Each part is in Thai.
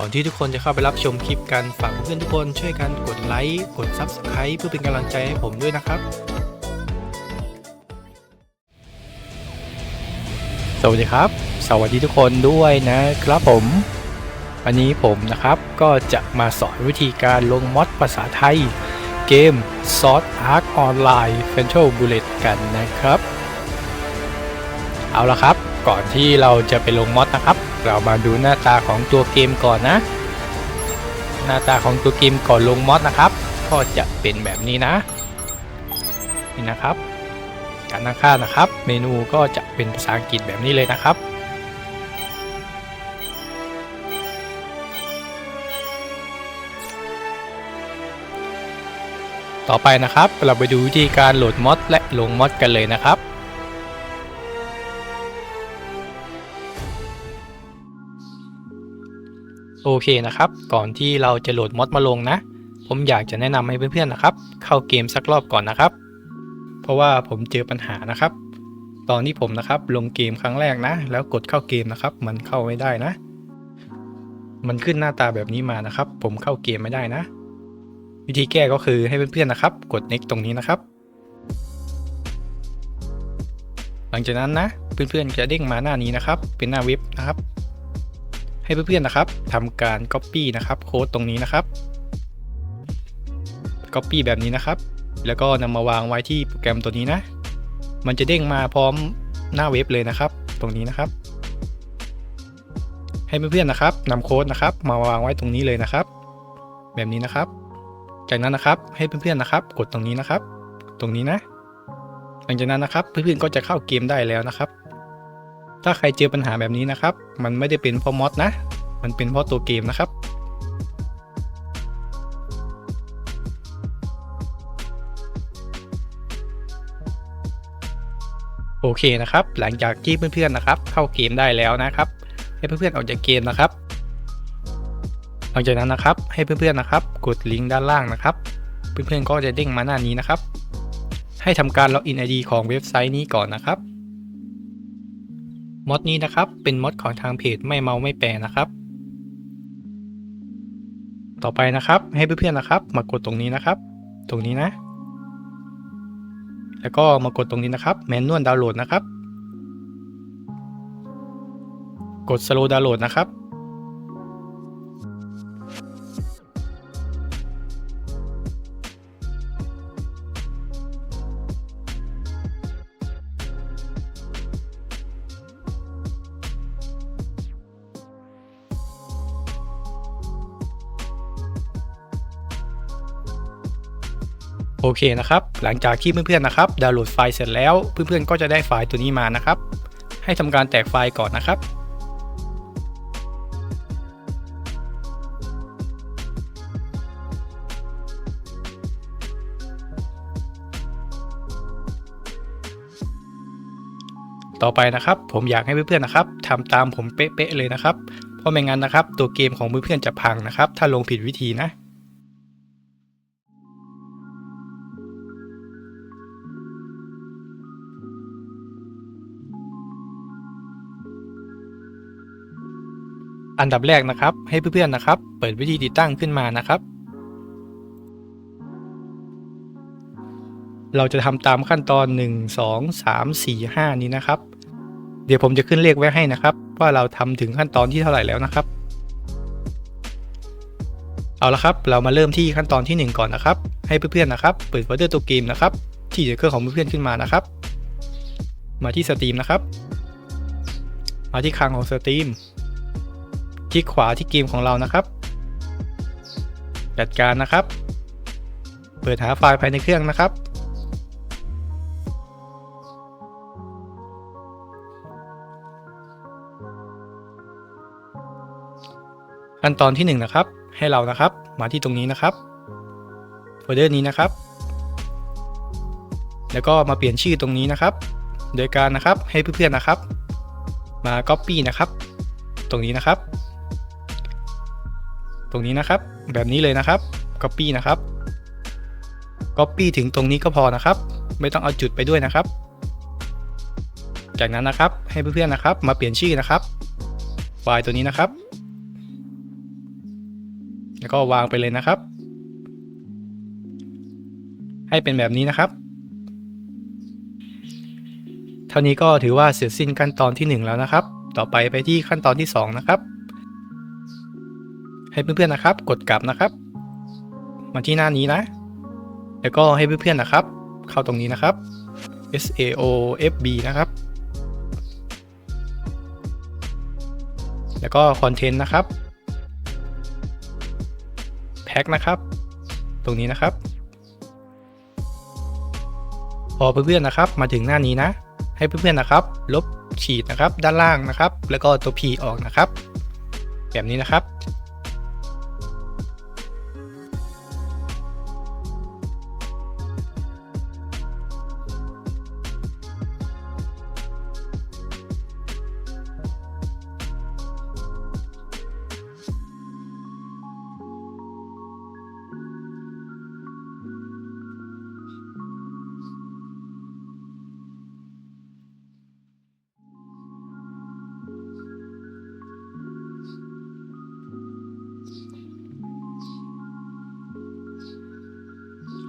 ก่อนที่ทุกคนจะเข้าไปรับชมคลิปกันฝากเพื่อนทุกคนช่วยกันกดไลค์กด Subscribe เพื่อเป็นกำลังใจให้ผมด้วยนะครับ สวัสดีครับ สวัสดีทุกคนด้วยนะครับผม วันนี้ผมนะครับก็จะมาสอนวิธีการลงมอดภาษาไทย เกม s o r t Arc Online f a n t a l Bullet กันนะครับ เอาละครับก่อนที่เราจะไปลงมอดนะครับ เรามาดูหน้าตาของตัวเกมก่อนนะ หน้าตาของตัวเกมก่อนลงมอดนะครับ ก็จะเป็นแบบนี้นะ นี่นะครับ การตั้งค่านะครับ เมนูก็จะเป็นภาษาอังกฤษแบบนี้เลยนะครับต่อไปนะครับเราไปดูวิธีการโหลดมอดและลงมอดกันเลยนะครับ โอเคนะครับ ก่อนที่เราจะโหลดมอดมาลงนะ ผมอยากจะแนะนำให้เพื่อนๆนะครับ เข้าเกมสักรอบก่อนนะครับ เพราะว่าผมเจอปัญหานะครับ ตอนที่ผมนะครับลงเกมครั้งแรกนะ แล้วกดเข้าเกมนะครับ มันเข้าไม่ได้นะ มันขึ้นหน้าตาแบบนี้มานะครับ ผมเข้าเกมไม่ได้นะ วิธีแก้ก็คือให้เพื่อนๆนะครับ กด next ตรงนี้นะครับ หลังจากนั้นนะ เพื่อนๆจะเด้งมาหน้านี้นะครับ เป็นหน้าเว็บนะครับ ให้เพื่อนๆนะครับทำการ copy นะครับโค้ดตรงนี้นะครับ copy แบบนี้นะครับ แล้วก็นำมาวางไว้ที่โปรแกรมตัวนี้นะ มันจะเด้งมาพร้อมหน้าเว็บเลยนะครับ ตรงนี้นะครับ ให้เพื่อนๆนะครับนำโค้ดนะครับ มาวางไว้ตรงนี้เลยนะครับ แบบนี้นะครับ จากนั้นนะครับให้เพื่อนๆนะครับ กดตรงนี้นะครับ ตรงนี้นะ หลังจากนั้นนะครับเพื่อนๆก็จะเข้าเกมได้แล้วนะครับ ถ้าใครเจอปัญหาแบบนี้นะครับ มันไม่ได้เป็นเพราะมอดนะ มันเป็นเพราะตัวเกมนะครับ โอเคนะครับ หลังจากที่เพื่อนๆนะครับ เข้าเกมได้แล้วนะครับ ให้เพื่อนๆออกจากเกมนะครับหลังจากนั้นนะครับ ให้เพื่อนๆนะครับ กดลิงก์ด้านล่างนะครับ เพื่อนๆก็จะเด้งมาหน้านี้นะครับ ให้ทำการล็อกอิน ID ของเว็บไซต์นี้ก่อนนะครับ มอดนี้นะครับ เป็นมอดของทางเพจไม่เมาไม่แปรนะครับ ต่อไปนะครับ ให้เพื่อนๆนะครับ มากดตรงนี้นะครับ ตรงนี้นะ แล้วก็มากดตรงนี้นะครับแมนนวลดาวน์โหลดนะครับ กดสโลว์ดาวน์โหลดนะครับ เคนะครับ หลังจากที่เพื่อนๆนะครับดาวน์โหลดไฟล์เสร็จแล้ว เพื่อนๆก็จะได้ไฟล์ตัวนี้มานะครับ ให้ทำการแตกไฟล์ก่อนนะครับต่อไปนะครับผมอยากให้เพื่อนๆนะครับทำตามผมเป๊ะๆเลยนะครับ เพราะไม่งั้นนะครับ ตัวเกมของเพื่อนๆจะพังนะครับ ถ้าลงผิดวิธีนะ อันดับแรกนะครับ ให้เพื่อนๆนะครับ เปิดวิธีติดตั้งขึ้นมานะครับ เราจะทำตามขั้นตอน 1 2 3 4 5 นี้นะครับ เดี๋ยวผมจะขึ้นเลขไว้ให้นะครับ ว่าเราทำถึงขั้นตอนที่เท่าไหร่แล้วนะครับ เอาละครับ เรามาเริ่มที่ขั้นตอนที่ 1 ก่อนนะครับ ให้เพื่อนๆนะครับ เปิดโฟลเดอร์ตัวเกมนะครับ ที่อยู่เครื่องของเพื่อนๆขึ้นมานะครับ มาที่สตรีมนะครับ มาที่คลังของสตรีม คลิกขวาที่เกมของเรานะครับ จัดการนะครับ เปิดหาไฟล์ภายในเครื่องนะครับ ขั้นตอนที่1นงนะครับ ให้เรานะครับ มาที่ตรงนี้นะครับ โฟลเดอร์นี้นะครับ แล้วก็มาเปลี่ยนชื่อตรงนี้นะครับ โดยการนะครับให้เพื่อนๆนะครับ มา Copy นะครับ ตรงนี้นะครับ ตรงนี้นะครับ แบบนี้เลยนะครับ Copy นะครับ Copy ถึงตรงนี้ก็พอนะครับ ไม่ต้องเอาจุดไปด้วยนะครับ จากนั้นนะครับให้เพื่อนๆนะครับ มาเปลี่ยนชื่อนะครับไฟล์ตัวนี้นะครับ แล้วก็วางไปเลยนะครับ ให้เป็นแบบนี้นะครับเท่านี้ก็ถือว่าเสร็จสิ้นขั้นตอนที่ 1 แล้วนะครับ ต่อไปไปที่ขั้นตอนที่ 2 นะครับ ให้เพื่อนๆนะครับ กดกลับนะครับ มาที่หน้านี้นะ แล้วก็ให้เพื่อนๆนะครับ เข้าตรงนี้นะครับ S A O F B นะครับ แล้วก็คอนเทนต์นะครับแพ็คนะครับ ตรงนี้นะครับ พอเพื่อนๆนะครับ มาถึงหน้านี้นะ ให้เพื่อนๆนะครับ ลบฉีดนะครับ ด้านล่างนะครับ แล้วก็ตัว P ออกนะครับ แบบนี้นะครับ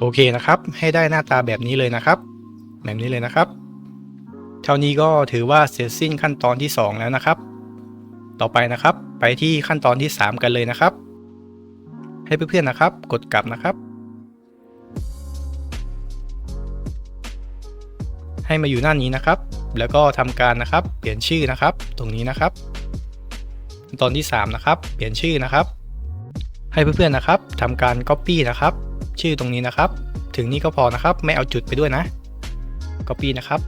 โอเคนะครับ ให้ได้หน้าตาแบบนี้เลยนะครับ แบบนี้เลยนะครับ เท่านี้ก็ถือว่าเสร็จสิ้นขั้นตอนที่ 2 แล้วนะครับ ต่อไปนะครับ ไปที่ขั้นตอนที่ 3 กันเลยนะครับ ให้เพื่อนๆนะครับ กดกลับนะครับ ให้มาอยู่หน้านี้นะครับ แล้วก็ทำการนะครับ เปลี่ยนชื่อนะครับ ตรงนี้นะครับขั้นตอนที่ 3 นะครับ เปลี่ยนชื่อนะครับ ให้เพื่อนๆนะครับทำการ Copy นะครับ ชื่อตรงนี้นะครับ ถึงนี้ก็พอนะครับ ไม่เอาจุดไปด้วยนะ Copy นะครับ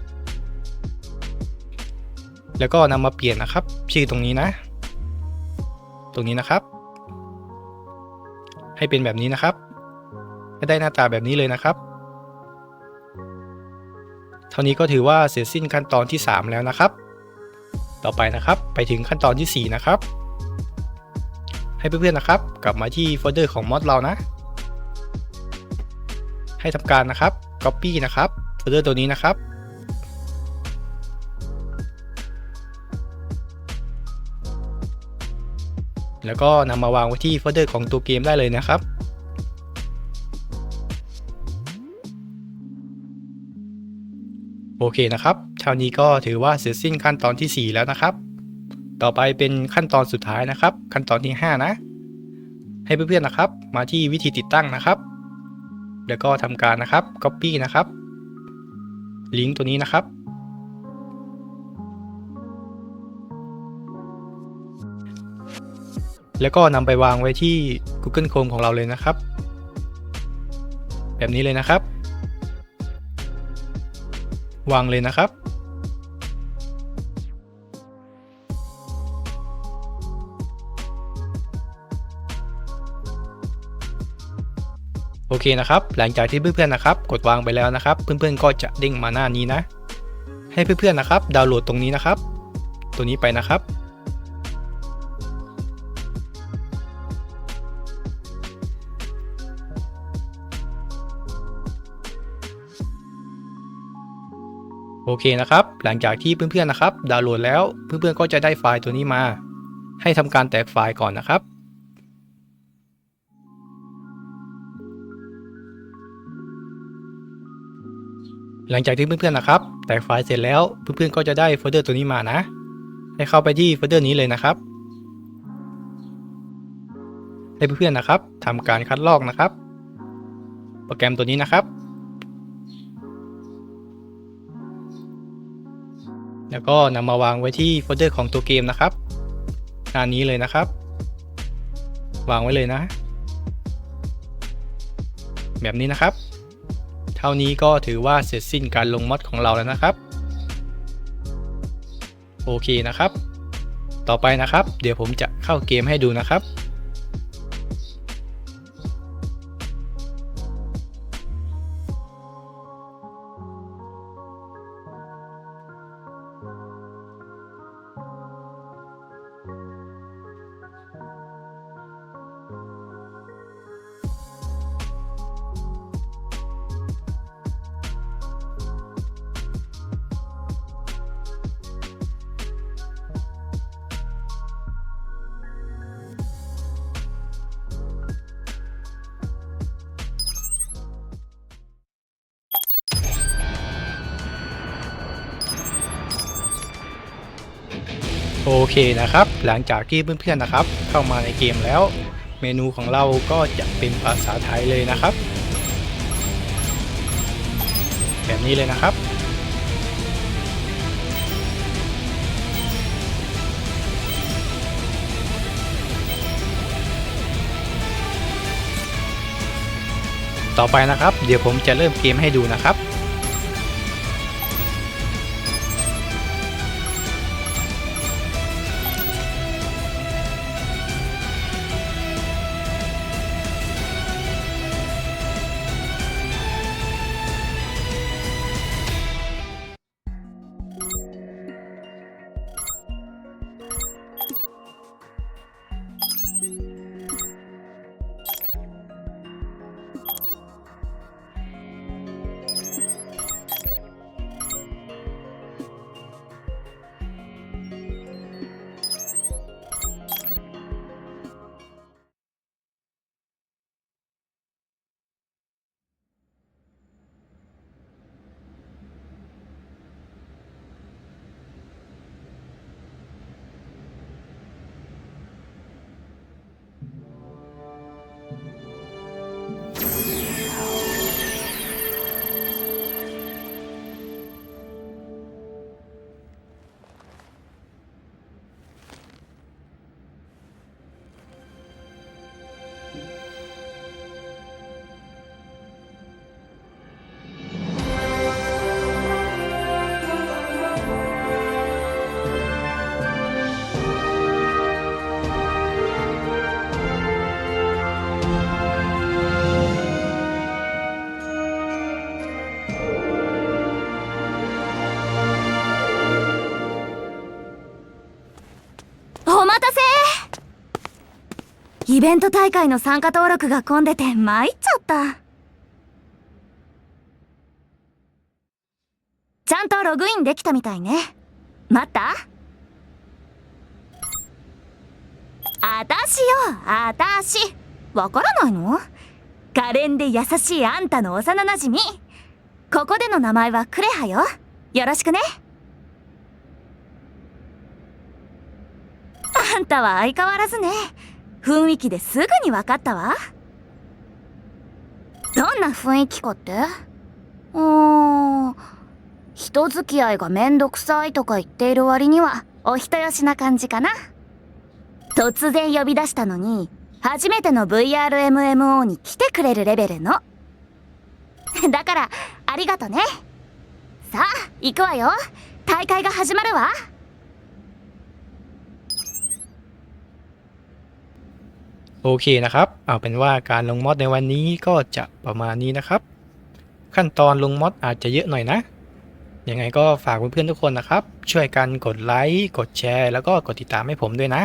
แล้วก็นำมาเปลี่ยนนะครับ ชื่อตรงนี้นะ ตรงนี้นะครับ ให้เป็นแบบนี้นะครับให้ได้หน้าตาแบบนี้เลยนะครับ เท่านี้ก็ถือว่าเสร็จสิ้นขั้นตอนที่ 3 แล้วนะครับ ต่อไปนะครับไปถึงขั้นตอนที่ 4 นะครับ ให้เพื่อนๆนะครับ กลับมาที่โฟลเดอร์ของมอดเรานะ ให้ทำการนะครับ Copy นะครับโฟลเดอร์ตัวนี้นะครับ แล้วก็นำมาวางไว้ที่โฟลเดอร์ของตัวเกมได้เลยนะครับโอเคนะครับเท่านี้ก็ถือว่าเสร็จสิ้นขั้นตอนที่ 4 แล้วนะครับ ต่อไปเป็นขั้นตอนสุดท้ายนะครับ ขั้นตอนที่ 5 นะ ให้เพื่อนๆนะครับ มาที่วิธีติดตั้งนะครับ แล้วก็ทำการนะครับ Copy นะครับ ลิงก์ตัวนี้นะครับ แล้วก็นำไปวางไว้ที่ Google Chrome ของเราเลยนะครับ แบบนี้เลยนะครับ วางเลยนะครับ เคนะครับ หลังจากที่เพื่อนๆนะครับ กดวางไปแล้วนะครับ เพื่อนๆก็จะเด้งมาหน้านี้นะ ให้เพื่อนๆนะครับ ดาวน์โหลดตรงนี้นะครับ ตัวนี้ไปนะครับ โอเคนะครับ หลังจากที่เพื่อนๆนะครับ ดาวน์โหลดแล้ว เพื่อนๆก็จะได้ไฟล์ตัวนี้มา ให้ทำการแตกไฟล์ก่อนนะครับ หลังจากที่เพื่อนๆนะครับ แตกไฟล์เสร็จแล้วเพื่อนๆก็จะได้โฟลเดอร์ตัวนี้มานะ ให้เข้าไปที่โฟลเดอร์นี้เลยนะครับ ให้เพื่อนๆนะครับทำการคัดลอกนะครับ โปรแกรมตัวนี้นะครับ แล้วก็นำมาวางไว้ที่โฟลเดอร์ของตัวเกมนะครับหน้านี้เลยนะครับ วางไว้เลยนะ แบบนี้นะครับ เท่านี้ก็ถือว่าเสร็จสิ้นการลงมอดของเราแล้วนะครับ โอเคนะครับ ต่อไปนะครับ เดี๋ยวผมจะเข้าเกมให้ดูนะครับ โอเคนะครับ หลังจากที่เพื่อนๆนะครับ เข้ามาในเกมแล้ว เมนูของเราก็จะเป็นภาษาไทยเลยนะครับ แบบนี้เลยนะครับ ต่อไปนะครับ เดี๋ยวผมจะเริ่มเกมให้ดูนะครับ イベント大会の参加登録が混んでて参っちゃった。ちゃんとログインできたみたいね。待った？あたしよ、あたし。わからないの？可憐で優しいあんたの幼馴染。ここでの名前はクレハよ。よろしくね。あんたは相変わらずね。雰囲気ですぐに分かったわ。どんな雰囲気かって？うーん。人付き合いがめんどくさいとか言っている割には、お人よしな感じかな。突然呼び出したのに、初めての VRMMO に来てくれるレベルの。だから、ありがとね。さあ、行くわよ。大会が始まるわ。 โอเคนะครับ เอาเป็นว่าการลงมอดในวันนี้ก็จะประมาณนี้นะครับ ขั้นตอนลงมอดอาจจะเยอะหน่อยนะ ยังไงก็ฝากเพื่อนๆทุกคนนะครับ ช่วยกันกดไลค์ กดแชร์ แล้วก็กดติดตามให้ผมด้วยนะ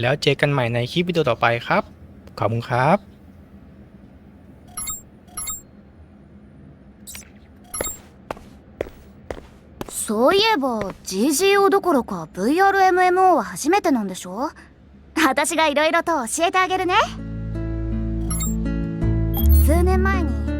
แล้วเจอกันใหม่ในคลิปวิดีโอต่อไปครับ ขอบคุณครับそういえば GGO どころか VRMMO は初めてなんでしょ私がいろいろと教えてあげるね。数年前に